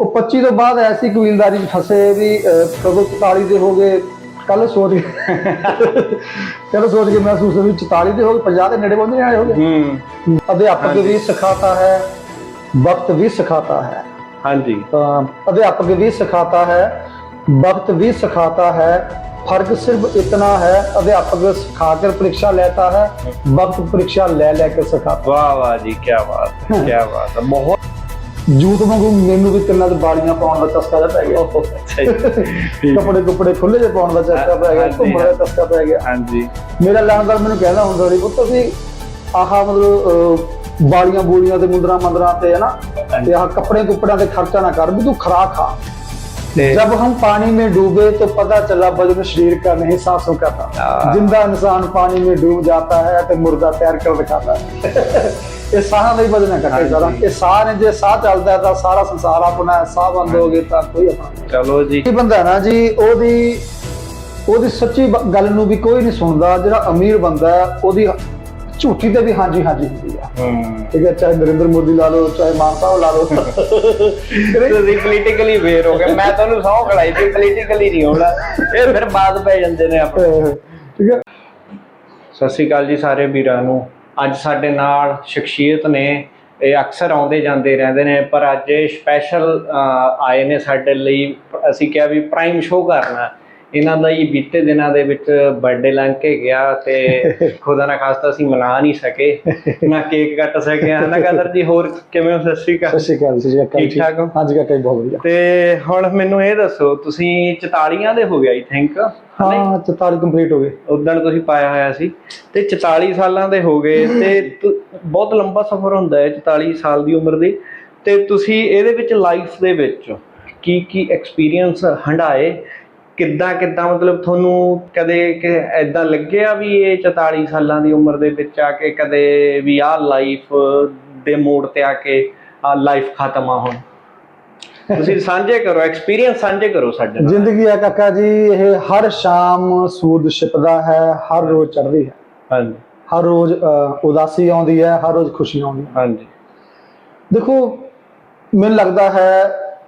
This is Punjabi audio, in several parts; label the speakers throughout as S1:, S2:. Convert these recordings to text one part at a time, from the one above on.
S1: ਉਹ 25 ਤੋਂ ਬਾਅਦ ਐਸੀ ਕੁਇੰਦਾਰੀ ਫਸੇ ਵੀ ਕਦੋਂ 44 ਦੇ ਹੋ ਗਏ ਕੱਲ ਸੋਚ ਕੇ ਕੱਲ ਸੋਚ ਕੇ ਮਹਿਸੂਸ ਹੋਇਆ ਵੀ 44 ਦੇ ਹੋ ਗਏ 50 ਦੇ ਨੇੜੇ ਬੰਦੇ ਆਏ ਹੋ ਗਏ
S2: ਹੂੰ।
S1: ਅਧਿਆਪਕ ਵੀ ਸਿਖਾਤਾ ਹੈ ਵਕਤ ਵੀ ਸਿਖਾਤਾ ਹੈ।
S2: ਹਾਂਜੀ।
S1: ਤਾਂ ਅਧਿਆਪਕ ਵੀ ਸਿਖਾਤਾ ਹੈ ਵਕਤ ਵੀ ਸਿਖਾਤਾ ਹੈ ਫ਼ਰਕ ਸਿਰਫ ਇਤਨਾ ਹੈ ਅਧਿਆਪਕ ਸਿਖਾ ਕੇ ਪ੍ਰੀਖਿਆ ਲੈਤਾ ਹੈ ਵਕਤ ਪ੍ਰੀਖਿਆ ਲੈ ਲੈ ਕੇ ਸਿਖਾਤਾ।
S2: ਵਾਹ ਵਾਹ ਜੀ ਕੀ ਬਾਤ ਕੀ ਬਾਤ ਬਹੁਤ
S1: ਜੂਤ ਵਾਂਗੂ ਮੈਨੂੰ ਵੀ ਤਿੰਨਾਂ ਚ ਬਾਲੀਆਂ ਪਾਉਣ ਦਾ ਚਸਕਾ ਜਿਹਾ ਪੈ ਗਿਆ।
S2: ਅੱਛਾ ਜੀ।
S1: ਕੱਪੜੇ ਕੁੱਪੜੇ ਖੁੱਲੇ ਜਿਹੇ ਪਾਉਣ ਦਾ ਚਸਕਾ ਪੈ ਗਿਆ ਘੁੰਮਣ ਦਾ ਚਸਕਾ ਪੈ ਗਿਆ।
S2: ਹਾਂਜੀ।
S1: ਮੇਰਾ ਲਾਣਦਾਰ ਮੈਨੂੰ ਕਹਿੰਦਾ ਹੁੰਦਾ ਸੀ ਪੁੱਤ ਵੀ ਆਹ ਮਤਲਬ ਅਹ, ਬਾਲੀਆਂ ਬੂਲੀਆਂ ਤੇ ਮੁੰਦਰਾ ਮੰਦਰਾਂ ਤੇ ਹੈ ਨਾ ਤੇ ਆਹ ਕੱਪੜੇ ਕੁੱਪੜਿਆਂ ਤੇ ਖਰਚਾ ਨਾ ਕਰ ਵੀ ਤੂੰ ਖਰਾ ਖਾ।
S2: ਤੇ
S1: जब हम पानी में डूबे तो पता चला वजन शरीर का नहीं सांसों का था
S2: हाँ।
S1: जिंदा इंसान पानी में डूब जाता है तो मुर्दा तैर कर दिखाता है ਇਹ ਸਾਹਾਂ ਦਾ ਹੀ ਵਜਨ ਹੈ ਕੱਟੇ ਸਾਰਾ ਇਹ ਸਾਹ ਨੇ ਜੇ ਸਾਹ ਚੱਲਦਾ ਹੈ ਤਾਂ ਸਾਰਾ ਸੰਸਾਰ ਆਪਣਾ ਹੈ ਸਾਹ ਬੰਦ ਹੋ ਗਏ ਤਾਂ ਕੋਈ ਆਪਣਾ ਨਹੀਂ
S2: ਚਲੋ ਜੀ
S1: ਇਹ ਬੰਦਾ ਹੈ ਨਾ ਜੀ ਉਹਦੀ ਉਹਦੀ ਸੱਚੀ ਬ- ਗੱਲ ਨੂੰ ਵੀ ਕੋਈ ਨਹੀਂ ਸੁਣਦਾ ਜਿਹੜਾ ਅਮੀਰ ਬੰਦਾ ਹੈ ਉਹਦੀ ਝੂਠੀ ਤੇ ਵੀ ਹਾਂਜੀ ਹਾਂਜੀ ਹੁੰਦੀ ਆ।
S2: ਹੂੰ।
S1: ਠੀਕ ਹੈ ਚਾਹੇ ਨਰਿੰਦਰ ਮੋਦੀ ਲਾ ਲਓ ਚਾਹੇ ਮਾਨ ਸਾਹਿਬ ਲਾ ਲਓ।
S2: ਤੁਸੀਂ ਪੋਲੀਟੀਕਲੀ ਵੇਰ ਹੋ ਗਏ ਮੈਂ ਤੁਹਾਨੂੰ ਸੌਂ ਖੜਾਈ ਸੀ ਪੋਲੀਟੀਕਲੀ ਨਹੀਂ ਹੋਣਾ। ਇਹ ਫਿਰ ਬਾਅਦ ਪੈ ਜਾਂਦੇ ਨੇ ਆਪਣੇ।
S1: ਠੀਕ ਹੈ
S2: ਸਤਿ ਸ਼੍ਰੀ ਅਕਾਲ ਜੀ ਸਾਰੇ ਵੀਰਾਂ ਨੂੰ। ਅੱਜ ਸਾਡੇ ਨਾਲ ਸ਼ਖਸੀਅਤ ਨੇ। ਇਹ ਅਕਸਰ ਆਉਂਦੇ ਜਾਂਦੇ ਰਹਿੰਦੇ ਨੇ ਪਰ ਅੱਜ ਇਹ ਸਪੈਸ਼ਲ ਆਏ ਨੇ ਸਾਡੇ ਲਈ। ਅਸੀਂ ਕਿਹਾ ਵੀ ਪ੍ਰਾਈਮ ਸ਼ੋਅ ਕਰਨਾ। ਇਹਨਾਂ ਦਾ ਹੀ ਬੀਤੇ ਦਿਨਾਂ ਦੇ ਵਿੱਚ ਬਰਥਡੇ ਲੰਘ ਕੇ ਗਿਆ ਤੇ ਖੁਦਾ ਨਾ ਖਾਸਤਾ ਅਸੀਂ ਮਨਾ ਨਹੀਂ ਸਕੇ। ਨਾ ਕੇਕ ਕੱਟ ਸਕੇ ਹਨਾ ਕਾਦਰ ਜੀ ਹੋਰ ਕਿਵੇਂ ਹੋ? ਸਤਿ ਸ਼੍ਰੀ
S1: ਸਤਿ
S2: ਅਕਾਲ
S1: ਸ਼੍ਰੀ ਅਕਾਲ
S2: ਠੀਕ ਠਾਕ ਹੋ?
S1: ਹਾਂਜੀ ਕਾਕਾ ਬਹੁਤ ਵਧੀਆ।
S2: ਤੇ ਹੁਣ ਮੈਨੂੰ ਇਹ ਦੱਸੋ ਤੁਸੀਂ 44 ਦੇ ਹੋ ਗਏ ਆਈ ਥਿੰਕ
S1: ਹਾਂ 44 ਕੰਪਲੀਟ ਹੋ ਗਏ।
S2: ਉਦਣ ਤੁਸੀਂ ਪਾਇਆ ਹੋਇਆ ਸੀ। ਤੇ 44 ਸਾਲਾਂ ਦੇ ਹੋ ਗਏ ਤੇ ਤੁ- ਬਹੁਤ ਲੰਬਾ ਸਫ਼ਰ ਹੁੰਦਾ ਹੈ 44 ਸਾਲ ਦੀ ਉਮਰ ਦੇ। ਤੇ ਤੁਸੀਂ ਇਹਦੇ ਵਿੱਚ ਲਾਈਫ ਦੇ ਵਿੱਚ ਕੀ ਕੀ ਐਕਸਪੀਰੀਅੰਸ ਹੰਡਾਏ ਕਿੱਦਾਂ ਕਿੱਦਾਂ ਮਤਲਬ ਤੁਹਾਨੂੰ ਕਦੇ ਕਿ ਐਦਾਂ ਲੱਗਿਆ ਵੀ ਇਹ 44 ਸਾਲਾਂ ਦੀ ਉਮਰ ਦੇ ਵਿੱਚ ਆ ਕੇ ਕਦੇ ਵੀ ਆਹ ਲਾਈਫ ਦੇ ਮੋੜ ਤੇ ਆ ਕੇ ਆ ਲਾਈਫ ਖਤਮ ਆ ਹੁਣ? ਤੁਸੀਂ ਸਾਂਝੇ ਕਰੋ ਐਕਸਪੀਰੀਅੰਸ ਸਾਂਝੇ ਕਰੋ ਸਾਡੇ ਨਾਲ।
S1: ਜ਼ਿੰਦਗੀ ਹੈ ਕਾਕਾ ਜੀ ਇਹ ਹਰ ਸ਼ਾਮ ਸੂਰਜ ਛਿਪਦਾ ਹੈ ਹਰ ਰੋਜ਼ ਚੜ੍ਹਦੀ ਹੈ।
S2: ਹਾਂਜੀ।
S1: ਹਰ ਰੋਜ਼ ਉਦਾਸੀ ਆਉਂਦੀ ਹੈ ਹਰ ਰੋਜ਼ ਖੁਸ਼ੀ ਆਉਂਦੀ ਹੈ।
S2: ਹਾਂਜੀ।
S1: ਦੇਖੋ ਮੈਨੂੰ ਲੱਗਦਾ ਹੈ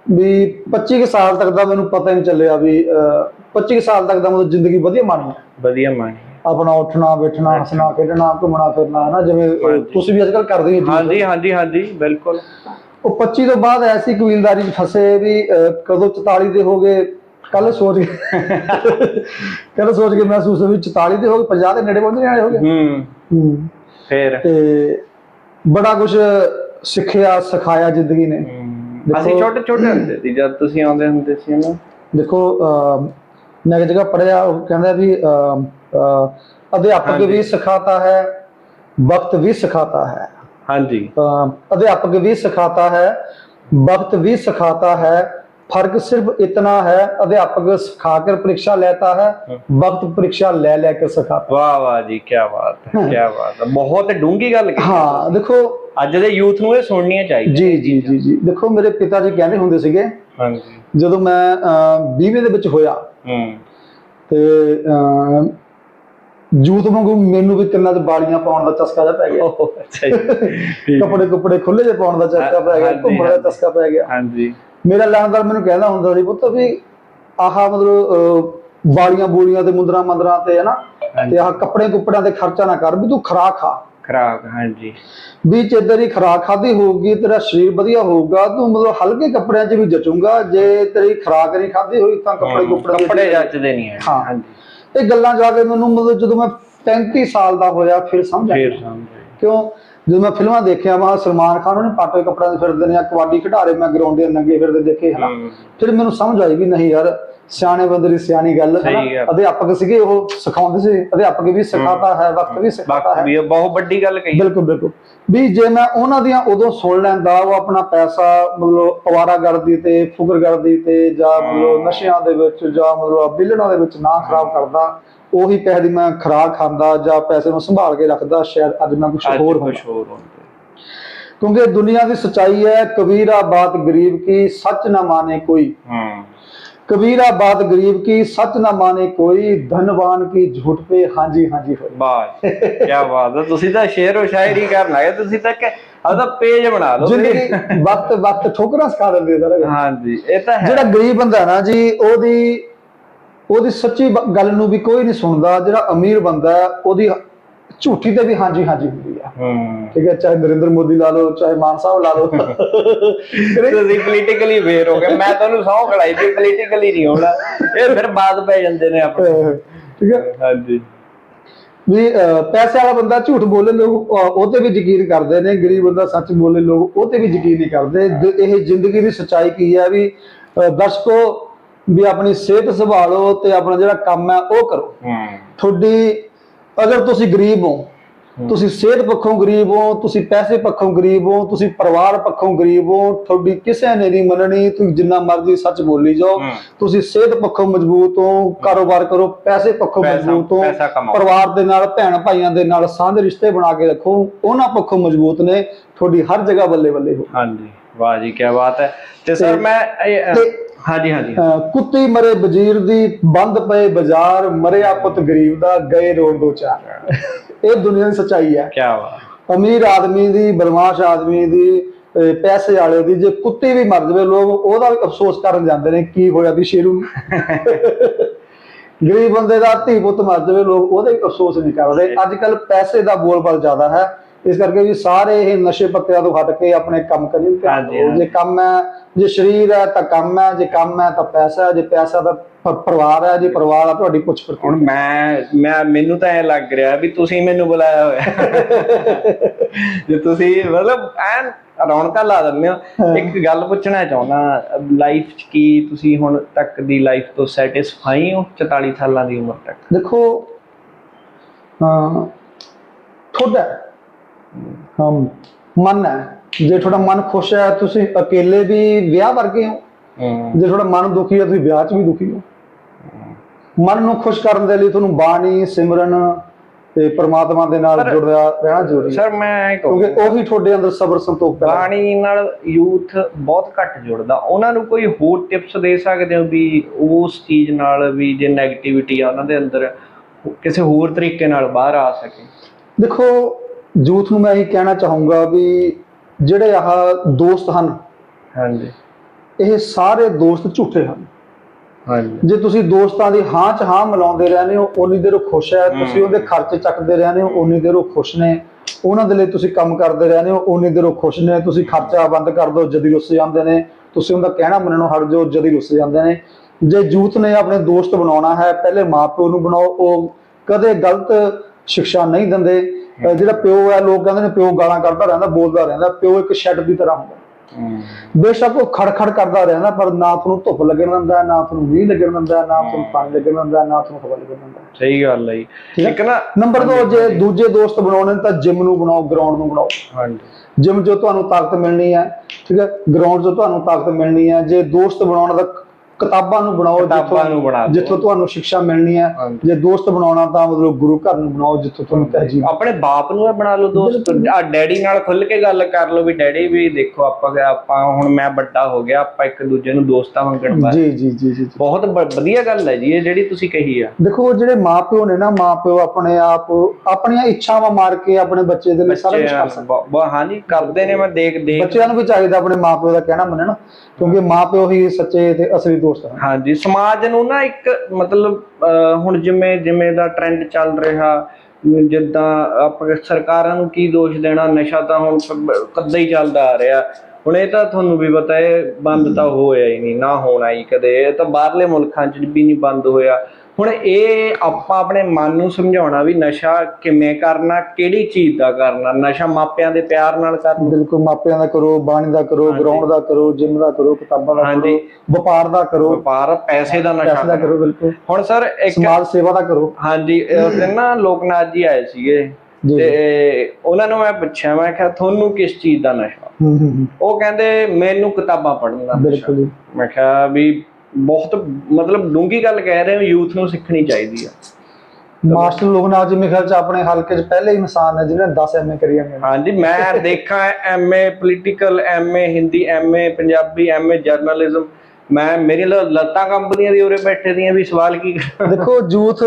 S1: ਵੀ 25 ਕੁ ਸਾਲ ਤੱਕ ਦਾ ਮੈਨੂੰ ਪਤਾ ਹੀ ਨਹੀਂ ਚੱਲਿਆ ਵੀ ਅ, 25 ਕੁ ਸਾਲ ਤੱਕ ਦਾ ਮਤਲਬ ਜ਼ਿੰਦਗੀ ਵਧੀਆ ਮਾਣੀ
S2: ਵਧੀਆ ਮਾਣੀ
S1: ਆਪਣਾ ਉੱਠਣਾ ਬੈਠਣਾ ਹੱਸਣਾ ਖੇਡਣਾ ਘੁੰਮਣਾ ਫਿਰਨਾ ਹੈ ਨਾ ਜਿਵੇਂ। ਤੁਸੀਂ ਵੀ ਅੱਜਕੱਲ ਕਰਦੇ ਹੋ
S2: ਹਾਂਜੀ ਹਾਂਜੀ ਹਾਂਜੀ ਬਿਲਕੁਲ।
S1: ਉਹ 25 ਤੋਂ ਬਾਅਦ ਐਸੀ ਕਬੀਲਦਾਰੀ 'ਚ ਫਸੇ ਵੀ ਕਦੋਂ 44 ਦੇ ਹੋ ਗਏ ਕੱਲ ਸੋਚ ਕੇ ਕੱਲ ਸੋਚ ਕੇ ਮਹਿਸੂਸ ਹੋਈ 44 ਦੇ ਹੋ ਗਏ 50 ਦੇ ਨੇੜੇ ਪਹੁੰਚੇ ਆਏ ਹੋ ਗਏ।
S2: ਹੂੰ।
S1: ਹੂੰ।
S2: ਫੇਰ?
S1: ਤੇ ਬੜਾ ਕੁਝ ਸਿੱਖਿਆ ਸਿਖਾਇਆ ਜ਼ਿੰਦਗੀ ਨੇ।
S2: ਅਸੀਂ
S1: ਦੇਖੋ-
S2: ਛੋਟੇ ਛੋਟੇ ਹੁੰਦੇ ਸੀ ਜਦ ਤੁਸੀਂ ਆਉਂਦੇ ਹੁੰਦੇ ਸੀ ਨਾ
S1: ਦੇਖੋ ਅਹ, ਮੈਂ ਇੱਕ ਜਗ੍ਹਾ ਪੜਿਆ ਉਹ ਕਹਿੰਦਾ ਵੀ ਅਹ, ਅਹ, ਅਧਿਆਪਕ
S2: ਹਾਂਜੀ।
S1: ਵੀ ਸਿਖਾਤਾ ਹੈ ਵਕਤ ਵੀ ਸਿਖਾਤਾ ਹੈ
S2: ਹਾਂਜੀ
S1: अ, अध्यापक भी सिखाता है वक्त भी सिखाता है फर्क सिर्फ इतना है अध्यापक सिखाकर परीक्षा लेता है वक्त परीक्षा ले लेकर सिखाता
S2: ਵਾਹ ਵਾਹ ਜੀ ਕੀ ਬਾਤ ਹੈ ਕੀ ਬਾਤ ਹੈ ਬਹੁਤ ਡੂੰਗੀ ਗੱਲ
S1: है
S2: ਕੀਤੀ
S1: हाँ देखो
S2: ਅੱਜ ਦੇ ਯੂਥ ਨੂੰ ਇਹ ਸੁਣਨੀਆਂ ਚਾਹੀਦੀਆਂ।
S1: ਜੀ ਜੀ ਜੀ ਜੀ। ਦੇਖੋ ਮੇਰੇ ਪਿਤਾ ਜੀ ਕਹਿੰਦੇ ਹੁੰਦੇ ਸੀਗੇ
S2: ਹਾਂਜੀ।
S1: ਜਦੋਂ ਮੈਂ 20ਵੇਂ ਦੇ ਵਿੱਚ ਹੋਇਆ
S2: ਹੂੰ।
S1: ਤੇ ਜੂਤ ਵਾਂਗੂ ਮੈਨੂੰ ਵੀ ਤਿੰਨਾਂ ਚ ਬਾਲੀਆਂ ਪਾਉਣ ਦਾ ਚਸਕਾ ਜਿਹਾ ਪੈ ਗਿਆ।
S2: ਅੱਛਾ ਜੀ।
S1: ਕੱਪੜੇ ਕੁੱਪੜੇ ਖੁੱਲੇ ਜਿਹੇ ਪਾਉਣ ਦਾ ਚਸਕਾ ਪੈ ਗਿਆ ਘੁੰਮਣ ਦਾ। ਚਸਕਾ ਪੈ ਗਿਆ।
S2: ਹਾਂਜੀ।
S1: ਮੇਰਾ ਲਾਣਦਾਰ ਮੈਨੂੰ ਕਹਿੰਦਾ ਹੁੰਦਾ ਸੀ ਪੁੱਤ ਵੀ ਆਹ ਮਤਲਬ ਬਾਲੀਆਂ ਬੂਲੀਆਂ ਤੇ ਮੁੰਦਰਾ ਮੰਦਰਾਂ ਤੇ ਹੈ ਨਾ। ਤੇ ਆਹ ਕੱਪੜੇ ਕੁੱਪੜਿਆਂ ਤੇ ਖਰਚਾ ਨਾ ਕਰ ਵੀ ਤੂੰ ਖਰਾ ਖਾ।
S2: ਖਰਾਕ ਹਾਂਜੀ।
S1: ਵੀ ਜਿੱਦਾਂ ਦੀ ਖਰਾਕ ਖਾਦੀ ਹੋਊਗੀ ਤੇਰਾ ਸਰੀਰ ਵਧੀਆ ਹੋਊਗਾ ਤੂੰ ਮਤਲਬ ਹਲਕੇ ਕੱਪੜਿਆਂ 'ਚ ਵੀ ਜਚੂਗਾ ਜੇ ਤੇਰੀ ਖਰਾਕ ਨਹੀਂ ਖਾਦੀ ਹੋਈ ਤਾਂ ਕੱਪੜੇ ਕੁੱਪੜੇ
S2: ਕੱਪੜੇ ਜੱਚਦੇ ਨਹੀਂ ਹੈ। ਹਾਂਜੀ।
S1: ਇਹ ਗੱਲਾਂ ਜਾ ਕੇ ਮੈਨੂੰ ਮਤਲਬ ਜਦੋਂ ਮੈਂ 35 ਸਾਲ ਦਾ ਹੋਇਆ ਫਿਰ ਸਮਝ
S2: ਸਮਝ
S1: ਕਿਉਂ? ਜਦੋਂ ਮੈਂ ਫਿਲਮਾਂ ਦੇਖਿਆ ਵਾ ਸਲਮਾਨ ਖਾਨ ਉਹਨੇ ਪਾਟੇ ਕੱਪੜਿਆਂ 'ਚ ਫਿਰਦੇ ਨੇ ਜਾਂ ਕਬੱਡੀ ਖਿਡਾਰੇ ਮੈਂ ਗਰਾਊਂਡ ਦੇ ਨੰਗੇ ਫਿਰਦੇ ਦੇਖੇ ਹਨਾ
S2: ਹੂੰ।
S1: ਫਿਰ ਮੈਨੂੰ ਸਮਝ ਆਈ ਵੀ ਨਹੀਂ ਯਾਰ ਸਿਆਣੇ ਬੰਦੇ ਦੀ ਸਿਆਣੀ ਗੱਲ ਹੈ। ਅਧਿਆਪਕ ਸੀਗੇ ਉਹ ਸਿਖਾਉਂਦੇ ਸੀ ਅਧਿਆਪਕ ਵੀ ਸਿਖਾਤਾ ਹੈ। ਵਕਤ ਵੀ ਸਿਖਾਤਾ ਹੈ।
S2: ਵੀ ਇਹ ਬਹੁਤ ਵੱਡੀ ਗੱਲ ਕਹੀ।
S1: ਬਿਲਕੁਲ ਬਿਲਕੁਲ। ਵੀ ਜੇ ਮੈਂ ਉਹਨਾਂ ਦੀਆਂ ਉਦੋਂ ਸੁਣ ਲੈਂਦਾ ਉਹ ਆਪਣਾ ਪੈਸਾ ਮਤਲਬ ਅਵਾਰਾਗਰਦੀ ਤੇ ਫੁਕਰਗਰਦੀ ਤੇ ਜਾਂ ਮਤਲਬ ਨਸ਼ਿਆਂ ਦੇ ਵਿੱਚ ਜਾਂ ਮਤਲਬ ਬਿਲੜਾਂ ਦੇ ਵਿੱਚ ਨਾ ਖਰਾਬ ਕਰਦਾ ਉਹੀ ਪੈਸੇ ਦੀ ਮੈਂ ਖਰਾਕ ਖਾਂਦਾ ਜਾਂ ਪੈਸੇ ਨੂੰ ਸੰਭਾਲ ਕੇ ਰੱਖਦਾ ਸ਼ਾਇਦ ਅੱਜ ਮੈਂ ਕੁਝ ਹੋਰ ਹੁੰਦਾ
S2: ਹੋਰ ਹੁੰਦੇ
S1: ਕਿਉਂਕਿ ਦੁਨੀਆ ਦੀ ਸਚਾਈ ਹੈ ਕਬੀਰਾ ਬਾਤ ਗਰੀਬ ਕੀ ਸੱਚ ਨਾ ਮਾਨੇ ਕੋਈ।
S2: ਹੂੰ।
S1: ਕਬੀਰਾ ਬਾਤ ਗਰੀਬ ਕੀ ਸੱਚ ਨਾ ਮਾਨੇ ਕੋਈ। ਧਨਵਾਨ ਕੀ ਝੂਠ ਪੇ ਹਾਂਜੀ ਹਾਂਜੀ ਹੋਏ।
S2: ਬਾਤ ਕੀ ਬਾਤ ਹੈ। ਤੁਸੀਂ ਤਾਂ ਸ਼ੇਰ ਓ ਸ਼ਾਇਰੀ ਕਰਨ ਲੱਗੇ ਤੁਸੀਂ ਤਾਂ ਆਦਾ ਪੇਜ ਬਣਾ ਲਓ
S1: ਜ਼ਿੰਦਗੀ ਵਕਤ ਵਕਤ ਠੋਕਰਾਂ ਸਿਖਾ ਦਿੰਦੇ ਸਾਰਾ।
S2: ਹਾਂਜੀ ਇਹ ਤਾਂ ਹੈ।
S1: ਜਿਹੜਾ ਗਰੀਬ ਬੰਦਾ ਨਾ ਜੀ ਉਹਦੀ ਉਹਦੀ ਸੱਚੀ ਗੱਲ ਨੂੰ ਵੀ ਕੋਈ ਨਹੀਂ ਸੁਣਦਾ ਜਿਹੜਾ ਅਮੀਰ ਬੰਦਾ ਹੈ, ਉਹਦੀ ਝੂਠੀ ਤੇ ਵੀ ਹਾਂਜੀ ਹਾਂਜੀ ਹੁੰਦੀ ਆ। ਠੀਕ ਹੈ ਚਾਹੇ ਨਰਿੰਦਰ ਮੋਦੀ ਲਾ ਲਓ ਚਾਹੇ ਮਾਨ ਸਾਹਿਬ ਲਾ ਲਓ।
S2: ਤੁਸੀਂ ਪੋਲੀਟੀਕਲੀ ਵੇਰ ਹੋ ਗਏ ਮੈਂ ਤੁਹਾਨੂੰ ਸੌਂ ਖੜਾਈ ਵੀ ਪੋਲੀਟੀਕਲੀ ਨਹੀਂ ਹੋਣਾ। ਇਹ ਫਿਰ ਬਾਦ ਪੈ ਜਾਂਦੇ ਨੇ ਆਪਣੇ।
S1: ਠੀਕ ਹੈ।
S2: ਹਾਂਜੀ।
S1: ਵੀ ਪੈਸੇ ਵਾਲਾ ਬੰਦਾ ਝੂਠ ਬੋਲੇ ਲੋਕ ਉਹ ਤੇ ਵੀ ਯਕੀਨ ਕਰਦੇ ਨੇ ਗਰੀਬ ਬੰਦਾ ਸੱਚ ਬੋਲੇ ਲੋਕ ਉਹ ਤੇ ਵੀ ਯਕੀਨ ਨਹੀਂ ਕਰਦੇ। ਇਹ ਜ਼ਿੰਦਗੀ ਦੀ ਸੱਚਾਈ ਕੀ ਹੈ ਵੀ ਦਰਸ਼ਕੋ ਵੀ ਆਪਣੀ ਸਿਹਤ ਸੰਭਾਲੋ ਤੇ ਆਪਣਾ ਜਿਹੜਾ ਕੰਮ ਹੈ ਉਹ ਕਰੋ। ਤੁਹਾਡੀ ਅਗਰ ਤੁਸੀਂ ਗਰੀਬ ਹੋ ਤੁਸੀਂ ਸਿਹਤ ਪੱਖੋਂ ਗਰੀਬ ਹੋ ਤੁਸੀਂ ਪੈਸੇ ਪੱਖੋਂ ਗਰੀਬ ਹੋ ਤੁਸੀਂ ਪਰਿਵਾਰ ਪੱਖੋਂ ਗਰੀਬ ਹੋ ਤੁਹਾਡੀ ਕਿਸੇ ਨੇ ਨਹੀਂ ਮੰਨਣੀ ਤੁਸੀਂ ਜਿੰਨਾ ਮਰਜ਼ੀ ਸੱਚ ਬੋਲੀ ਜਾਓ। ਤੁਸੀਂ ਸਿਹਤ ਪੱਖੋਂ ਮਜ਼ਬੂਤ ਹੋ ਕਾਰੋਬਾਰ ਕਰੋ ਪੈਸੇ ਪੱਖੋਂ ਮਜ਼ਬੂਤ ਹੋ। ਪਰਿਵਾਰ ਦੇ ਨਾਲ ਭੈਣ ਭਾਈਆਂ ਦੇ ਨਾਲ ਸਾਂਝ ਰਿਸ਼ਤੇ ਬਣਾ ਕੇ ਰੱਖੋ ਉਹਨਾਂ ਪੱਖੋਂ ਮਜ਼ਬੂਤ ਨੇ ਤੁਹਾਡੀ ਹਰ ਜਗ੍ਹਾ ਬੱਲੇ ਬੱਲੇ ਹੋ।
S2: ਹਾਂਜੀ। ਵਾਹ ਜੀ ਕੀ ਬਾਤ ਹੈ। ਤੇ ਸਰ ਮੈਂ ਹਾਂਜੀ ਹਾਂਜੀ।
S1: ਅਹ ਕੁੱਤੀ ਮਰੇ ਵਜ਼ੀਰ ਦੀ ਬੰਦ ਪਏ ਬਾਜ਼ਾਰ ਮਰਿਆ ਪੁੱਤ ਗਰੀਬ ਦਾ ਗਏ ਰੋਡ ਦੋ ਚਾਰ। ਇਹ ਦੁਨੀਆ ਦੀ ਸੱਚਾਈ ਹੈ।
S2: ਕੀ ਬਾਤ।
S1: ਅਮੀਰ ਆਦਮੀ ਦੀ ਬਦਮਾਸ਼ ਆਦਮੀ ਦੀ ਅਹ ਪੈਸੇ ਵਾਲੇ ਦੀ ਜੇ ਕੁੱਤੀ ਵੀ ਮਰ ਜਾਵੇ ਲੋਕ ਉਹਦਾ ਵੀ ਅਫਸੋਸ ਕਰਨ ਜਾਂਦੇ ਨੇ ਕੀ ਹੋਇਆ ਵੀ ਸ਼ੇਰੂ? ਨੂੰ ਗਰੀਬ ਬੰਦੇ ਦਾ ਧੀ ਪੁੱਤ ਮਰ ਜਾਵੇ ਲੋਕ ਉਹਦਾ ਵੀ ਅਫਸੋਸ ਨਹੀਂ ਕਰਦੇ। ਅੱਜ ਕੱਲ ਪੈਸੇ ਦਾ ਬੋਲਬਾਲ ਜ਼ਿਆਦਾ ਹੈ। ਇਸ ਕਰਕੇ ਵੀ ਸਾਰੇ ਇਹ ਨਸ਼ੇ ਪੱਤਿਆਂ ਤੋਂ ਹਟ ਕੇ ਆਪਣੇ ਕੰਮ ਕਰੀ। ਜੇ ਕੰਮ ਹੈ ਜੇ ਸਰੀਰ ਹੈ ਤਾਂ ਕੰਮ ਹੈ ਜੇ ਕੰਮ ਹੈ ਤਾਂ ਪੈਸਾ ਹੈ ਜੇ ਪੈਸਾ ਤਾਂ ਪਰਿਵਾਰ ਹੈ ਜੇ ਪਰਿਵਾਰ ਹੈ ਤੁਹਾਡੀ ਪੁੱਛ
S2: ਹੁਣ
S1: ਪਰਤੀ
S2: ਮੈਂ ਮੈਂ ਮੈਨੂੰ ਤਾਂ ਐ ਲੱਗ ਰਿਹਾ ਵੀ ਤੁਸੀਂ ਮੈਨੂੰ ਬੁਲਾਇਆ ਹੋਇਆ। ਜੇ ਤੁਸੀਂ ਮਤਲਬ ਐਨ ਰੌਣਕਾਂ ਲਾ ਦਿੰਦੇ ਹੋ। ਇੱਕ ਗੱਲ ਪੁੱਛਣਾ ਚਾਹੁੰਦਾ ਲਾਈਫ 'ਚ ਕੀ ਤੁਸੀਂ ਹੁਣ ਤੱਕ ਦੀ ਲਾਈਫ ਤੋਂ ਸੈਟੀਸਫਾਈ ਹੋ? 44 ਸਾਲਾਂ ਦੀ ਉਮਰ ਤੱਕ।
S1: ਦੇਖੋ ਤੁਹਾਡਾ ਹਮ ਮਨ ਹੈ। ਜੇ ਤੁਹਾਡਾ ਮਨ ਖੁਸ਼ ਹੈ ਤੁਸੀਂ ਅਕੇਲੇ ਵੀ ਵਿਆਹ ਵਰਗੇ ਹੋ। ਜੇ ਤੁਹਾਡਾ ਮਨ ਦੁਖੀ ਹੈ ਤੁਸੀਂ ਵਿਆਹ 'ਚ ਵੀ ਦੁਖੀ ਹੋ। ਮਨ ਨੂੰ ਖੁਸ਼ ਕਰਨ ਦੇ ਲਈ ਤੁਹਾਨੂੰ ਬਾਣੀ ਸਿਮਰਨ ਤੇ ਪ੍ਰਮਾਤਮਾ ਦੇ ਨਾਲ ਜੁੜਿਆ ਰਹਿਣਾ ਜ਼ਰੂਰੀ ਹੈ।
S2: ਸਰ ਮੈਂ
S1: ਕਿਉਂਕਿ ਉਹੀ ਤੁਹਾਡੇ ਅੰਦਰ ਸਬਰ ਸੰਤੋਖ ਪੈਦਾ।
S2: ਬਾਣੀ ਨਾਲ ਯੂਥ ਬਹੁਤ ਘੱਟ ਜੁੜਦਾ। ਉਹਨਾਂ ਨੂੰ ਕੋਈ ਹੋਰ ਟਿਪਸ ਦੇ ਸਕਦੇ ਹੋ ਵੀ ਉਸ ਚੀਜ਼ ਨਾਲ ਵੀ ਜੇ 네ਗੇਟਿਵਿਟੀ ਆ ਉਹਨਾਂ ਦੇ ਅੰਦਰ ਕਿਸੇ ਹੋਰ ਤਰੀਕੇ ਨਾਲ ਬਾਹਰ ਆ ਸਕੇ?
S1: ਦੇਖੋ ਯੂਥ ਨੂੰ ਮੈਂ ਇਹ ਕਹਿਣਾ ਚਾਹੂੰਗਾ ਵੀ ਜਿਹੜੇ ਆਹ ਦੋਸਤ ਹਨ
S2: ਹਾਂਜੀ।
S1: ਇਹ ਸਾਰੇ ਦੋਸਤ ਝੂਠੇ ਹਨ।
S2: ਹਾਂਜੀ।
S1: ਜੇ ਤੁਸੀਂ ਦੋਸਤਾਂ ਦੀ ਹਾਂ ਚ ਹਾਂ ਮਿਲਾਉਂਦੇ ਰਹਿੰਦੇ ਹੋ ਉਨੀ ਦੇਰ ਉਹ ਖੁਸ਼ ਹੈ। ਤੁਸੀਂ ਉਹਦੇ ਖਰਚੇ ਚੱਕਦੇ ਰਹਿੰਦੇ ਹੋ ਉਨੀ ਦੇਰ ਉਹ ਖੁਸ਼ ਨੇ। ਉਹਨਾਂ ਦੇ ਲਈ ਤੁਸੀਂ ਕੰਮ ਕਰਦੇ ਰਹਿੰਦੇ ਹੋ ਉਨੀ ਦੇਰ ਉਹ ਖੁਸ਼ ਨੇ। ਤੁਸੀਂ ਖਰਚਾ ਬੰਦ ਕਰ ਦਿਓ ਜਦੀ ਰੁੱਸ ਜਾਂਦੇ ਨੇ। ਤੁਸੀਂ ਉਹਦਾ ਕਹਿਣਾ ਮੰਨਣੋਂ ਹਟ ਜਾਓ ਜਦੀ ਰੁੱਸ ਜਾਂਦੇ ਨੇ। ਜੇ ਯੂਥ ਨੇ ਆਪਣੇ ਦੋਸਤ ਬਣਾਉਣਾ ਹੈ ਪਹਿਲੇ ਮਾਪਿਓ ਨੂੰ ਬਣਾਓ ਉਹ ਕਦੇ ਗਲਤ ਸਿੱਖਿਆ ਨਹੀਂ ਦਿੰਦੇ। ਅਹ ਜਿਹੜਾ ਪਿਓ ਹੈ ਲੋਕ ਕਹਿੰਦੇ ਨੇ ਪਿਓ ਗਾਲਾਂ ਕੱਢਦਾ ਰਹਿੰਦਾ ਬੋਲਦਾ ਰਹਿੰਦਾ ਪਿਓ ਇੱਕ ਸ਼ੈੱਡ ਦੀ ਤਰ੍ਹਾਂ ਹੁੰਦਾ। ਬੇਸ਼ੱਕ ਉਹ ਖੜਖੜ ਕਰਦਾ ਰਹਿੰਦਾ ਪਰ ਨਾ ਤੁਹਾਨੂੰ ਧੁੱਪ ਲੱਗਣ ਦਿੰਦਾ ਨਾ ਤੁਹਾਨੂੰ ਮੀਂਹ ਲੱਗਣ ਦਿੰਦਾ ਨਾ ਤੁਹਾਨੂੰ ਪਾਣੀ ਲੱਗਣ ਦਿੰਦਾ ਨਾ ਤੁਹਾਨੂੰ ਹਵਾ ਲੱਗਣ ਦਿੰਦਾ।
S2: ਸਹੀ ਗੱਲ ਹੈ ਜੀ।
S1: ਠੀਕ ਹੈ।
S2: ਇੱਕ ਨਾ
S1: ਨੰਬਰ 2 ਜੇ ਦੂਜੇ ਦੋਸਤ ਬਣਾਉਣੇ ਨੇ ਤਾਂ ਜਿਮ ਨੂੰ ਬਣਾਓ ਗਰਾਊਂਡ ਨੂੰ ਬਣਾਓ।
S2: ਹਾਂਜੀ।
S1: ਜਿਮ ਜੋ ਤੁਹਾਨੂੰ ਤਾਕਤ ਮਿਲਣੀ ਹੈ ਠੀਕ ਹੈ? ਗਰਾਊਂਡ 'ਚ ਤੁਹਾਨੂੰ ਤਾਕਤ ਮਿਲਣੀ ਹੈ ਜੇ ਦੋਸਤ ਬਣਾਉਣਾ ਤਾਂ ਕਿਤਾਬਾਂ ਨੂੰ ਬਣਾਓ
S2: ਕਿਤਾਬਾਂ ਨੂੰ ਬਣਾ ਦਿਓ।
S1: ਜਿੱਥੋਂ ਤੁਹਾਨੂੰ ਸਿੱਖਿਆ ਮਿਲਣੀ ਹੈ।
S2: ਹਾਂਜੀ।
S1: ਜੇ ਦੋਸਤ ਬਣਾਉਣਾ ਤਾਂ ਮਤਲਬ ਗੁਰੂ ਘਰ ਨੂੰ ਬਣਾਓ ਜਿੱਥੋਂ ਤੁਹਾਨੂੰ ਤਹਿਜੀਬ
S2: ਆਪਣੇ ਬਾਪ ਨੂੰ ਇਹ ਬਣਾ ਲਓ ਦੋਸਤ। ਆ ਡੈਡੀ ਨਾਲ ਖੁੱਲ ਕੇ ਗੱਲ ਕਰ ਲਓ ਵੀ ਡੈਡੀ ਵੀ ਦੇਖੋ ਆਪਾਂ ਆਪਾਂ ਹੁਣ ਮੈਂ ਵੱਡਾ ਹੋ ਗਿਆ ਆਪਾਂ ਇੱਕ ਦੂਜੇ ਨੂੰ ਦੋਸਤਾਂ ਵਾਂਗਣ ਬਾ
S1: ਜੀ ਜੀ ਜੀ ਜੀ ਜੀ।
S2: ਬਹੁਤ ਬ- ਵਧੀਆ ਗੱਲ ਹੈ ਜੀ ਇਹ ਜਿਹੜੀ ਤੁਸੀਂ ਕਹੀ ਆ।
S1: ਦੇਖੋ ਜਿਹੜੇ ਮਾਪਿਓ ਨੇ ਨਾ ਮਾਪਿਓ ਆਪਣੇ ਆਪ ਆਪਣੀਆਂ ਇੱਛਾਵਾਂ ਮਾਰ ਕੇ ਆਪਣੇ ਬੱਚੇ ਦੇ ਲਈ ਸਾਰਾ ਕੁਝ ਕਰ ਸਕਦੇ।
S2: ਬ- ਬ- ਹਾਂਜੀ ਕਰਦੇ ਨੇ ਮੈਂ ਦੇਖ ਦੇਖ
S1: ਬੱਚਿਆਂ ਨੂੰ ਵੀ ਚਾਹੀਦਾ ਆਪਣੇ ਮਾਪਿਓ ਦਾ ਕਹਿਣਾ ਮੰਨਣਾ। ਕਿਉਂਕਿ ਮਾਪਿਓ ਹੀ ਸੱਚੇ ਤੇ ਅਸਲੀ ਦੋਸਤ ਹਨ
S2: ਹਾਂਜੀ, ਸਮਾਜ ਨੂੰ ਨਾ ਇੱਕ ਮਤਲਬ ਹੁਣ ਜਿਵੇਂ ਜਿਵੇਂ ਦਾ ਟ੍ਰੈਂਡ ਚੱਲ ਰਿਹਾ, ਜਿੱਦਾਂ ਆਪਾਂ ਸਰਕਾਰਾਂ ਨੂੰ ਕੀ ਦੋਸ਼ ਦੇਣਾ, ਨਸ਼ਾ ਤਾਂ ਹੁਣ ਕ- ਹੀ ਚੱਲਦਾ ਆ ਰਿਹਾ। ਹੁਣ ਇਹ ਤਾਂ ਤੁਹਾਨੂੰ ਵੀ ਪਤਾ ਹੈ ਬੰਦ ਤਾਂ ਹੋਇਆ ਹੀ ਨਹੀਂ, ਨਾ ਹੋਣਾ ਹੀ ਕਦੇ। ਇਹ ਤਾਂ ਬਾਹਰਲੇ ਮੁਲਕਾਂ 'ਚ ਵੀ ਨਹੀਂ ਬੰਦ ਹੋਇਆ। ਹੁਣ ਇਹ ਆਪਾਂ ਆਪਣੇ ਮਨ ਨੂੰ ਸਮਝਾਉਣਾ ਵੀ ਨਸ਼ਾ ਕਿਵੇਂ ਕਰਨਾ ਕਿਹੜੀ ਚੀਜ਼ ਦਾ ਕਰਨਾ ਨਸ਼ਾ ਮਾਪਿਆਂ ਦੇ ਪਿਆਰ ਨਾਲ ਕਰਨਾ।
S1: ਬਿਲਕੁਲ ਮਾਪਿਆਂ ਦਾ ਕਰੋ ਬਾਣੀ ਦਾ ਕਰੋ ਗਰਾਊਂਡ ਦਾ ਕਰੋ ਜਿਮ ਦਾ ਕਰੋ ਕਿਤਾਬਾਂ ਦਾ। ਕਰੋ ਵਪਾਰ ਦਾ ਕਰੋ।
S2: ਵਪਾਰ ਪੈਸੇ ਦਾ
S1: ਪੈਸੇ ਦਾ
S2: ਨਸ਼ਾ
S1: ਕਰੋ ਬਿਲਕੁਲ।
S2: ਹੁਣ ਸਰ ਇੱਕ
S1: ਸਮਾਜ ਸੇਵਾ ਦਾ ਕਰੋ।
S2: ਹਾਂਜੀ ਉਸ ਦਿਨ ਨਾ ਲੋਕਨਾਥ ਜੀ ਆਏ ਸੀਗੇ। ਤੇ ਉਹਨਾਂ ਨੂੰ ਮੈਂ ਪੁੱਛਿਆ ਮੈਂ ਕਿਹਾ ਤੁਹਾਨੂੰ ਕਿਸ ਚੀਜ਼ ਦਾ ਨਸ਼ਾ। ਉਹ ਕਹਿੰਦੇ ਮੈਨੂੰ ਕਿਤਾਬਾਂ ਪੜ੍ਹਨ ਦਾ ਨਸ਼ਾ।
S1: ਬਿਲਕੁਲ
S2: ਮੈਂ ਕਿਹਾ ਵੀ ਬਹੁਤ ਮਤਲਬ ਡੂੰਗੀ ਗੱਲ ਕਹਿ ਰਹੇ ਹੋ ਯੂਥ ਨੂੰ ਸਿੱਖਣੀ ਚਾਹੀਦੀ ਆ।
S1: ਮਾਸਟਰ ਲੋਕਨਾਥ ਜੀ ਮੇਰੇ ਖਿਆਲ ਚ ਆਪਣੇ ਹਲਕੇ ਚ ਪਹਿਲੇ ਇਨਸਾਨ ਨੇ ਜਿਹਨੇ 10 ਐਮਏ ਕਰੀ ਨੇ।
S2: ਹਾਂਜੀ ਮੈਂ ਦੇਖਾਂ MA political MA Hindi MA Punjabi MA journalism. ਮੈਂ ਮੇਰੀ ਲੱਤਾਂ ਕੰਬਦੀਆਂ ਦੀ ਉਰੇ ਬੈਠੇ ਦੀਆਂ ਵੀ ਸਵਾਲ ਕੀ?
S1: ਦੇਖੋ ਯੂਥ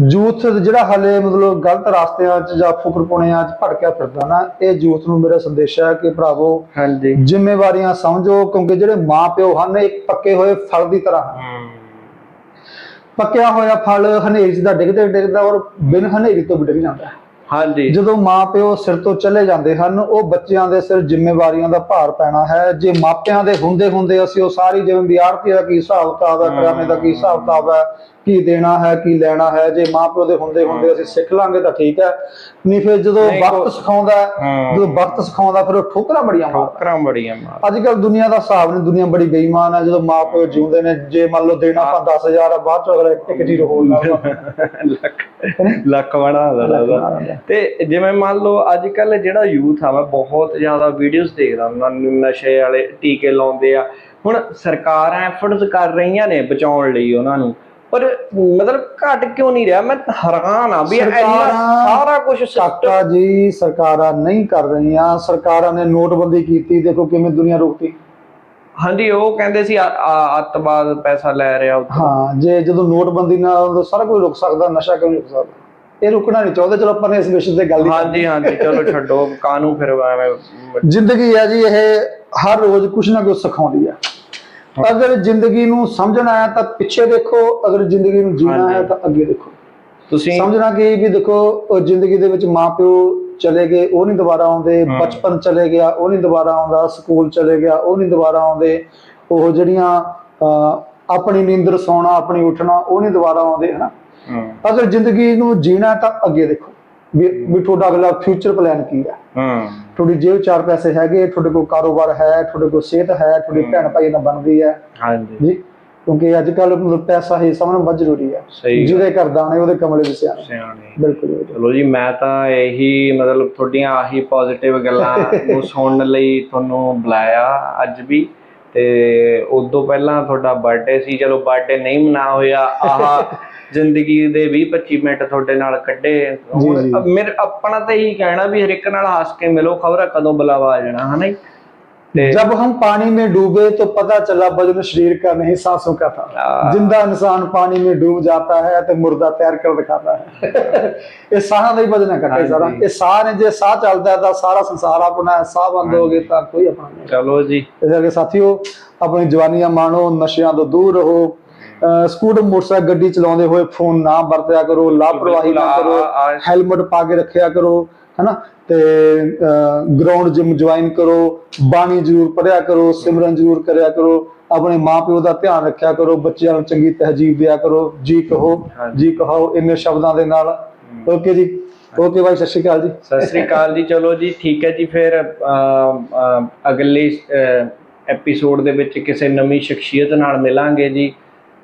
S1: ਯੂਥ ਜਿਹੜਾ ਹਾਲੇ ਮਤਲਬ ਗਲਤ ਰਾਸਤਿਆਂ 'ਚ ਜਾਂ ਫੁਕਰਪੁਣਿਆਂ 'ਚ ਭਟਕਿਆ ਫਿਰਦਾ ਨਾ ਇਹ ਯੂਥ ਨੂੰ ਮੇਰਾ ਸੰਦੇਸ਼ ਹੈ ਕਿ ਭਰਾਵੋ
S2: ਹਾਂਜੀ।
S1: ਜ਼ਿੰਮੇਵਾਰੀਆਂ ਸਮਝੋ ਕਿਉਂਕਿ ਜਿਹੜੇ ਮਾਪਿਓ ਹਨ ਇੱਕ ਪੱਕੇ ਹੋਏ ਫਲ ਦੀ ਤਰ੍ਹਾਂ ਹਨ। ਪੱਕਿਆ ਹੋਇਆ ਫਲ ਹਨੇਰੀ ਦਾ ਡਿੱਗਦੇ ਡਿੱਗਦਾ ਔਰ ਬਿਨ ਹਨੇਰੀ ਤੋਂ ਵੀ ਡਿੱਗ ਜਾਂਦਾ ਹੈ।
S2: ਹਾਂਜੀ।
S1: ਜਦੋਂ ਮਾਪਿਓ ਸਿਰ ਤੋਂ ਚਲੇ ਜਾਂਦੇ ਹਨ ਉਹ ਬੱਚਿਆਂ ਦੇ ਸਿਰ ਜ਼ਿੰਮੇਵਾਰੀਆਂ ਦਾ ਭਾਰ ਪੈਣਾ ਹੈ। ਜੇ ਮਾਪਿਆਂ ਦੇ ਹੁੰਦੇ ਹੁੰਦੇ ਅਸੀਂ ਉਹ ਸਾਰੀ ਜਿਵੇਂ ਵਿਦਿਆਰਥੀ ਦਾ ਕੀ ਹਿਸਾਬ ਕਿਤਾਬ ਹੈ ਕਰਿਆਨੇ ਦਾ ਕੀ ਹਿਸਾਬ ਕਿਤਾਬ ਹੈ ਕੀ ਦੇਣਾ ਹੈ ਕੀ ਲੈਣਾ ਹੈ ਜੇ ਮਾਪਿਓ ਦੇ ਹੁੰਦੇ ਹੁੰਦੇ ਅਸੀਂ ਸਿੱਖ ਲਾਂਗੇ ਤਾਂ ਠੀਕ ਹੈ। ਨਹੀਂ ਫਿਰ ਜਦੋਂ ਵਕਤ ਸਿਖਾਉਂਦਾ ਹੈ,
S2: ਹਾਂ।
S1: ਜਦੋਂ ਵਕਤ ਸਿਖਾਉਂਦਾ ਫਿਰ ਉਹ ਠੋਕਰਾਂ ਬੜੀਆਂ ਮਾਰਦਾ।
S2: ਠੋਕਰਾਂ ਬੜੀਆਂ ਮਾਰ
S1: ਅੱਜ ਕੱਲ ਦੁਨੀਆ ਦਾ ਹਿਸਾਬ ਨਹੀਂ ਦੁਨੀਆ ਬੜੀ ਬੇਈਮਾਨ ਹੈ ਜਦੋਂ ਮਾਪਿਓ ਜਿਉਂਦੇ ਨੇ ਜੇ ਮੰਨ ਲਓ ਦੇਣਾ ਆਪਾਂ 10000 ਆ ਬਾਅਦ ਚ ਅਗਲਾ ਇੱਕ ਜ਼ੀਰੋ ਹੋਰ ਲਾ
S2: ਲੱਖ ਲੱਖ ਬਣਾ ਦਿੰਦਾ ਤੇ ਜਿਵੇਂ ਮੰਨ ਲਓ ਅੱਜ ਕੱਲ ਜਿਹੜਾ ਯੂਥ ਆ ਮੈਂ ਬਹੁਤ ਜ਼ਿਆਦਾ ਵੀਡੀਓਜ਼ ਦੇਖਦਾ ਉਹਨਾਂ ਨਸ਼ੇ ਵਾਲੇ ਟੀਕੇ ਲਾਉਂਦੇ ਆ। ਹੁਣ ਸਰਕਾਰਾਂ ਐਫਰਟਸ ਕਰ ਰਹੀਆਂ ਨੇ ਬਚਾਉਣ ਲਈ ਉਹਨਾਂ ਨੂੰ। ਪਰ ਮਤਲਬ ਘਟ ਕਿਉਂ ਨਹੀਂ ਰਿਹਾ? ਮੈਂ ਹੈਰਾਨ ਆ ਵੀ ਇੰਨਾ ਸਾਰਾ ਕੁਝ
S1: ਕਾਕਾ ਜੀ ਸਰਕਾਰਾਂ ਨਹੀਂ ਕਰ ਰਹੀਆਂ। ਸਰਕਾਰਾਂ ਨੇ ਨੋਟਬੰਦੀ ਕੀਤੀ। ਦੇਖੋ ਕਿਵੇਂ ਦੁਨੀਆ ਰੁਕਤੀ।
S2: ਹਾਂਜੀ ਉਹ ਕਹਿੰਦੇ ਸੀ ਆ- ਆ- ਅੱਤਵਾਦ ਪੈਸਾ ਲੈ ਰਿਹਾ।
S1: ਹਾਂ ਜੇ ਜਦੋਂ ਨੋਟਬੰਦੀ ਨਾਲ ਸਾਰਾ ਕੁਝ ਰੁਕ ਸਕਦਾ। ਨਸ਼ਾ ਕਿਉਂ ਰੁਕ ਸਕਦਾ? ਇਹ ਰੁਕਣਾ ਨਹੀਂ ਚਾਹੁੰਦੇ। ਚਲੋ ਆਪਾਂ ਨੇ ਇਸ ਵਿਸ਼ੇ ਤੇ ਗੱਲ
S2: ਹਾਂਜੀ ਹਾਂਜੀ ਚਲੋ ਛੱਡੋ। ਕਾਨੂੰ ਫਿਰ ਐਵੇਂ
S1: ਜ਼ਿੰਦਗੀ ਹੈ ਜੀ ਇਹ ਹਰ ਰੋਜ਼ ਕੁਛ ਨਾ ਕੁਛ ਸਿਖਾਉਂਦੀ ਹੈ। ਅਗਰ ਜ਼ਿੰਦਗੀ ਨੂੰ ਸਮਝਣਾ ਹੈ ਤਾਂ ਪਿੱਛੇ ਦੇਖੋ ਅਗਰ ਜ਼ਿੰਦਗੀ ਨੂੰ ਜੀਣਾ ਹੈ। ਤਾਂ ਅੱਗੇ ਦੇਖੋ।
S2: ਤੁਸੀਂ
S1: ਸਮਝਣਾ ਕਿ ਵੀ ਦੇਖੋ ਜ਼ਿੰਦਗੀ ਦੇ ਵਿੱਚ ਮਾਪਿਓ ਚਲੇ ਗਏ ਉਹ ਨਹੀਂ ਦੁਬਾਰਾ ਆਉਂਦੇ। ਬਚਪਨ ਚਲੇ ਗਿਆ ਉਹ ਨਹੀਂ ਦੁਬਾਰਾ ਆਉਂਦਾ ਸਕੂਲ ਚਲੇ ਗਿਆ ਉਹ ਨਹੀਂ ਦੁਬਾਰਾ ਆਉਂਦੇ ਉਹ ਜਿਹੜੀਆਂ ਆਪਣੀ ਨੀਂਦਰ ਸੌਣਾ ਆਪਣੀ ਉੱਠਣਾ ਉਹ ਨਹੀਂ ਦੁਬਾਰਾ ਆਉਂਦੇ ਹਨਾ? ਅਗਰ ਜ਼ਿੰਦਗੀ ਨੂੰ ਜੀਣਾ ਤਾਂ ਅੱਗੇ ਦੇਖੋ ਵੀ ਤੁਹਾਡਾ ਅਗਲਾ ਫਿਊਚਰ ਪਲਾਨ ਕੀ ਹੈ?
S2: ਹੂੰ।
S1: ਤੁਹਾਡੀ ਜੇਬ ਚਾਰ ਪੈਸੇ ਹੈਗੇ ਤੁਹਾਡੇ ਕੋਲ ਕਾਰੋਬਾਰ ਹੈ ਤੁਹਾਡੇ ਕੋਲ ਸਿਹਤ ਹੈ ਤੁਹਾਡੀ ਭੈਣ ਭਾਈ ਨਾਲ ਬਣਦੀ ਹੈ।
S2: ਹਾਂਜੀ।
S1: ਜੀ ਕਿਉਂਕਿ ਅੱਜ ਕੱਲ ਮਤਲਬ ਪੈਸਾ ਹੀ ਸਭ ਨੂੰ ਵੱਧ ਜ਼ਰੂਰੀ ਹੈ।
S2: ਸਹੀ
S1: ਜਿਹਦੇ ਘਰ ਦਾਣੇ ਉਹਦੇ ਕਮਲੇ ਵੀ ਸਿਆਣੇ।
S2: ਸਿਆਣੇ।
S1: ਬਿਲਕੁਲ।
S2: ਚਲੋ ਜੀ ਮੈਂ ਤਾਂ ਇਹੀ ਮਤਲਬ ਤੁਹਾਡੀਆਂ ਆਹੀ ਪੋਜ਼ਿਟਿਵ ਗੱਲਾਂ ਨੂੰ ਸੁਣਨ ਲਈ ਤੁਹਾਨੂੰ ਬੁਲਾਇਆ ਅੱਜ ਵੀ। ਤੇ ਉਦੋਂ ਪਹਿਲਾਂ ਤੁਹਾਡਾ ਬਰਥਡੇ ਸੀ ਚਲੋ ਬਰਥਡੇ ਨਹੀਂ ਮਨਾ ਹੋਇਆ ਆਹ ਜ਼ਿੰਦਗੀ ਦੇ 20 25 ਮਿੰਟ ਤੁਹਾਡੇ ਨਾਲ ਕੱਢੇ। ਮੇਰੇ ਆਪਣਾ ਤਾਂ ਇਹੀ ਕਹਿਣਾ ਵੀ ਹਰ ਇੱਕ ਨਾਲ ਹੱਸ ਕੇ ਮਿਲੋ ਖਬਰ ਕਦੋਂ ਬੁਲਾਵਾ ਆ ਜਾਣਾ ਹਨਾ ਜੀ ਤੇ
S1: जब हम पानी में डूबे तो पता चला वजन शरीर का नहीं सांसों का था
S2: आ,
S1: जिंदा इंसान पानी में डूब जाता है तो मुर्दा तैर कर दिखाता है ਇਹ ਸਾਹਾਂ ਦਾ ਹੀ ਵਜਨ ਹੈ ਕੱਟੇ ਸਾਰਾ
S2: ਹਾਂਜੀ।
S1: ਇਹ ਸਾਹ ਨੇ ਜੇ ਸਾਹ ਚੱਲਦਾ ਹੈ ਤਾਂ ਸਾਰਾ ਸੰਸਾਰ ਆਪਣਾ ਹੈ ਸਾਹ ਬੰਦ ਹੋ ਗਏ ਤਾਂ ਕੋਈ ਆਪਣਾ ਨਹੀਂ
S2: ਚਲੋ ਜੀ
S1: ਇਸ ਕਰਕੇ ਸਾਥੀਓ ਆਪਣੀ ਜਵਾਨੀਆਂ ਮਾਣੋ ਨਸ਼ਿਆਂ ਤੋਂ ਦੂਰ ਰਹੋ ਅਹ ਸਕੂਟਰ ਮੋਟਰਸਾਈਕਲ ਗੱਡੀ ਚਲਾਉਂਦੇ ਹੋਏ ਫੋਨ ਨਾ ਵਰਤਿਆ ਕਰੋ ਲਾਪਰਵਾਹੀ ਨਾ
S2: ਬਿਲਕੁਲ,
S1: ਕਰੋ
S2: ਆ- ਆ-
S1: ਹੈਲਮਟ ਪਾ ਕੇ ਰੱਖਿਆ ਕਰੋ ਹੈਨਾ? ਤੇ ਗਰਾਊਂਡ ਜਿਮ ਜੁਆਇਨ ਕਰੋ ਬਾਣੀ ਜ਼ਰੂਰ ਪੜਿਆ ਕਰੋ ਸਿਮਰਨ ਜ਼ਰੂਰ ਕਰਿਆ ਕਰੋ ਆਪਣੇ ਮਾਪਿਓ ਦਾ ਧਿਆਨ ਰੱਖਿਆ ਕਰੋ ਬੱਚਿਆਂ ਨੂੰ ਚੰਗੀ ਤਹਜੀਬ ਦਿਆ ਕਰੋ ਜੀ ਕਹੋ। ਜੀ ਕਹੋ ਇੰਨੇ ਸ਼ਬਦਾਂ ਦੇ ਨਾਲ। ਓਕੇ ਜੀ। ਓਕੇ ਬਾਈ ਸਤਿ ਸ਼੍ਰੀ ਅਕਾਲ ਜੀ।
S2: ਸਤਿ ਸ੍ਰੀ ਅਕਾਲ ਜੀ। ਚਲੋ ਜੀ ਠੀਕ ਹੈ ਜੀ ਫਿਰ ਅਗਲੇ ਐਪੀਸੋਡ ਦੇ ਵਿੱਚ ਕਿਸੇ ਨਵੀਂ ਸ਼ਖਸੀਅਤ ਨਾਲ ਮਿਲਾਂਗੇ ਜੀ।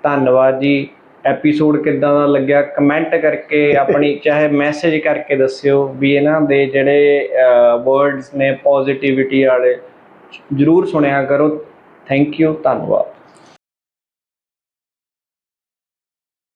S2: ਧੰਨਵਾਦ ਜੀ। ਐਪੀਸੋਡ ਕਿੱਦਾਂ ਦਾ ਲੱਗਿਆ? ਕਮੈਂਟ ਕਰਕੇ ਆਪਣੀ ਚਾਹੇ ਮੈਸੇਜ ਕਰਕੇ ਦੱਸਿਓ ਵੀ ਇਹਨਾਂ ਦੇ ਜਿਹੜੇ ਵਰਡਸ ਨੇ ਪੋਜ਼ਿਟਿਵਿਟੀ ਵਾਲੇ ਜਰੂਰ ਸੁਣਿਆ ਕਰੋ। ਥੈਂਕ ਯੂ ਧੰਨਵਾਦ।